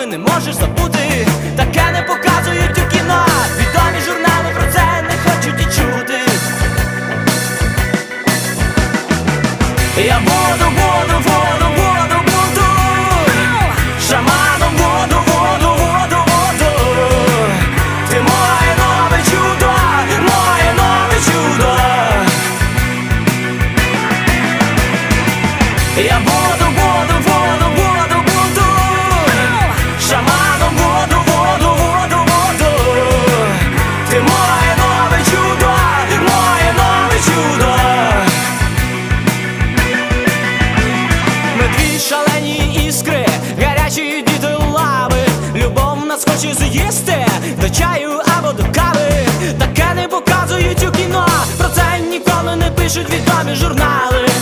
ніколи не можеш забути. Таке не показують у кіно. Відомі журнали про це не хочуть і чути. Я буду, буду, буду, буду, буду Шаманом буду, буду, буду, буду Ти моє нове чудо, моє нове чудо Я буду, іскри, гарячі діти лави. Любов нас хоче з'їсти до чаю або до кави. Таке не показують у кіно. Про це ніколи не пишуть відомі журнали.